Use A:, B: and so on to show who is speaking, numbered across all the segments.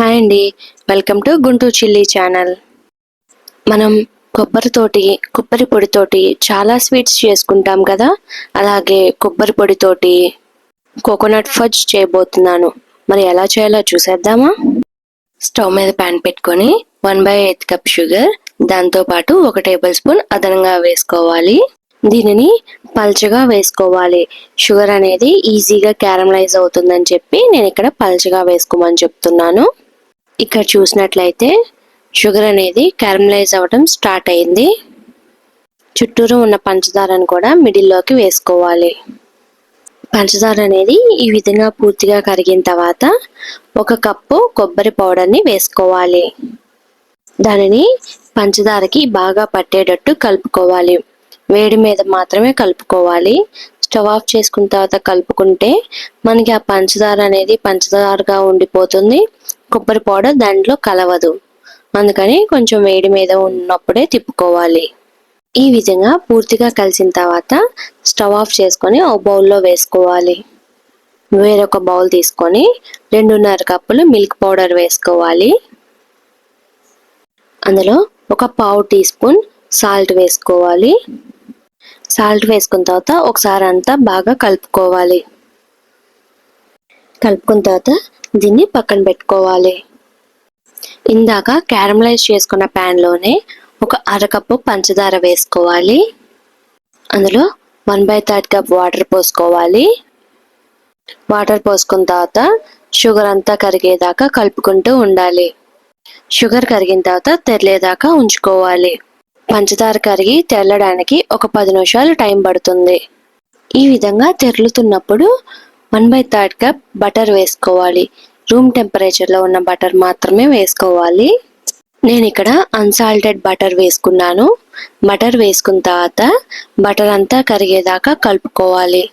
A: Hi అండి. Welcome to Guntur chilli channel. మనం కొబ్బరితోటి కొబ్బరి పొడితోటి చాలా స్వీట్స్ చేసుకుంటాం కదా? అలాగే కొబ్బరి పొడితోటి కోకోనట్ ఫజ్ చేయబోతున్నాను. మరి ఎలా చేయాలో చూసేద్దామా? స్టవ్ మీద ప్యాన్ పెట్టుకొని one by eighth cup sugar దాంతో పాటు ఒక టేబుల్ స్పూన్ అదనంగా వేసుకోవాలి. దీనిని పల్చగా వేసుకోవాలి. షుగర్ అనేది ఈజీగా క్యారమలైజ్ అవుతుందని చెప్పి నేను ఇక్కడ పల్చగా వేసుకోమని చెప్తున్నాను. ఇక్కడ చూసినట్లయితే షుగర్ అనేది క్యారమలైజ్ అవ్వడం స్టార్ట్ అయింది. చుట్టూరు ఉన్న పంచదారను కూడా మిడిల్లోకి వేసుకోవాలి. పంచదార అనేది ఈ విధంగా పూర్తిగా కరిగిన తర్వాత ఒక కప్పు కొబ్బరి పౌడర్ని వేసుకోవాలి. దానిని పంచదారకి బాగా పట్టేటట్టు కలుపుకోవాలి. వేడి మీద మాత్రమే కలుపుకోవాలి. స్టవ్ ఆఫ్ చేసుకున్న తర్వాత కలుపుకుంటే మనకి ఆ పంచదార అనేది పంచదారగా ఉండిపోతుంది. కొబ్బరి పౌడర్ దాంట్లో కలవదు. అందుకని కొంచెం వేడి మీద ఉన్నప్పుడే తిప్పుకోవాలి. ఈ విధంగా పూర్తిగా కలిసిన తర్వాత స్టవ్ ఆఫ్ చేసుకొని ఒక బౌల్లో వేసుకోవాలి. వేరొక బౌల్ తీసుకొని రెండున్నర కప్పులు మిల్క్ పౌడర్ వేసుకోవాలి. అందులో ఒక పావు టీ స్పూన్ సాల్ట్ వేసుకోవాలి. సాల్ట్ వేసుకున్న తర్వాత ఒకసారి అంతా బాగా కలుపుకోవాలి. కలుపుకున్న తర్వాత దీన్ని పక్కన పెట్టుకోవాలి. ఇందాక క్యారమలైజ్ చేసుకున్న ప్యాన్లోనే ఒక అరకప్పు పంచదార వేసుకోవాలి. అందులో one by third cup water పోసుకోవాలి. వాటర్ పోసుకున్న తర్వాత షుగర్ అంతా కరిగేదాకా కలుపుకుంటూ ఉండాలి. షుగర్ కరిగిన తర్వాత తెరలేదాకా ఉంచుకోవాలి. పంచదార కరిగి తెల్లడానికి ఒక పది నిమిషాలు టైం పడుతుంది. ఈ విధంగా తెరులుతున్నప్పుడు one by third cup butter వేసుకోవాలి. రూమ్ టెంపరేచర్లో ఉన్న బటర్ మాత్రమే వేసుకోవాలి. నేను ఇక్కడ అన్సాల్టెడ్ బటర్ వేసుకున్నాను. బటర్ వేసుకున్న తర్వాత బటర్ అంతా కరిగేదాకా కలుపుకోవాలి.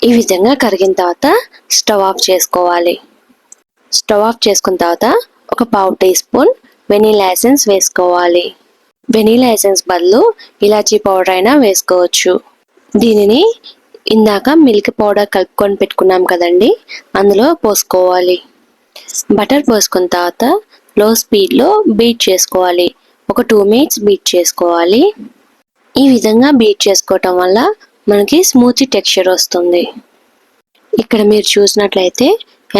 A: ఈ విధంగా కరిగిన తర్వాత స్టవ్ ఆఫ్ చేసుకోవాలి. స్టవ్ ఆఫ్ చేసుకున్న తర్వాత ఒక పావు టీ స్పూన్ వెనీలా ఎసెన్స్ వేసుకోవాలి. వెనీలా ఎసెన్స్ బదులు ఇలాచీ పౌడర్ అయినా వేసుకోవచ్చు. దీనిని ఇందాక మిల్క్ పౌడర్ కలుపుకొని పెట్టుకున్నాం కదండి అందులో పోసుకోవాలి. బటర్ పోసుకున్న తర్వాత లో స్పీడ్లో బీట్ చేసుకోవాలి. ఒక టూ మినిట్స్ బీట్ చేసుకోవాలి. ఈ విధంగా బీట్ చేసుకోవటం వల్ల మనకి స్మూత్ టెక్స్చర్ వస్తుంది. ఇక్కడ మీరు చూసినట్లయితే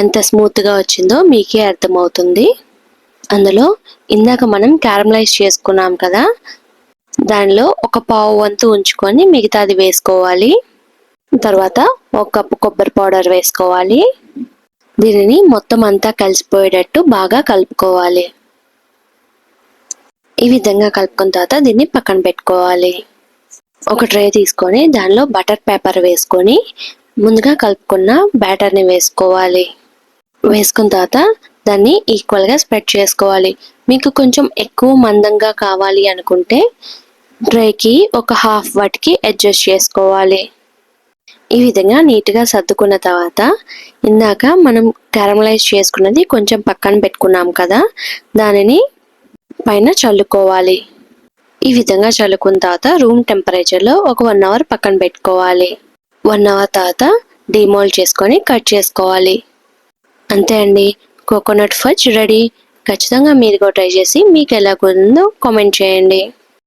A: ఎంత స్మూత్గా వచ్చిందో మీకే అర్థమవుతుంది. అందులో ఇందాక మనం క్యారమలైజ్ చేసుకున్నాం కదా దానిలో ఒక పావు వంతు ఉంచుకొని మిగతాది వేసుకోవాలి. తర్వాత ఒక కప్పు కొబ్బరి పౌడర్ వేసుకోవాలి. దీనిని మొత్తం అంతా కలిసిపోయేటట్టు బాగా కలుపుకోవాలి. ఈ విధంగా కలుపుకున్న తర్వాత దీన్ని పక్కన పెట్టుకోవాలి. ఒక ట్రే తీసుకొని దానిలో బటర్ పేపర్ వేసుకొని ముందుగా కలుపుకున్న బ్యాటర్ని వేసుకోవాలి. వేసుకున్న తర్వాత దాన్ని ఈక్వల్గా స్ప్రెడ్ చేసుకోవాలి. మీకు కొంచెం ఎక్కువ మందంగా కావాలి అనుకుంటే ట్రేకి ఒక హాఫ్ వాటికి అడ్జస్ట్ చేసుకోవాలి. ఈ విధంగా నీట్గా సర్దుకున్న తర్వాత ఇందాక మనం క్యారమలైజ్ చేసుకున్నది కొంచెం పక్కన పెట్టుకున్నాం కదా దానిని పైన చల్లుకోవాలి. ఈ విధంగా చల్లుకున్న తర్వాత రూమ్ టెంపరేచర్లో ఒక వన్ అవర్ పక్కన పెట్టుకోవాలి. వన్ అవర్ తర్వాత డిమోల్ చేసుకొని కట్ చేసుకోవాలి. అంతే అండి. Coconut fudge ready. ఖచ్చితంగా మీరు కూడా ట్రై చేసి మీకు ఎలా కుదిరిందో కామెంట్ చేయండి.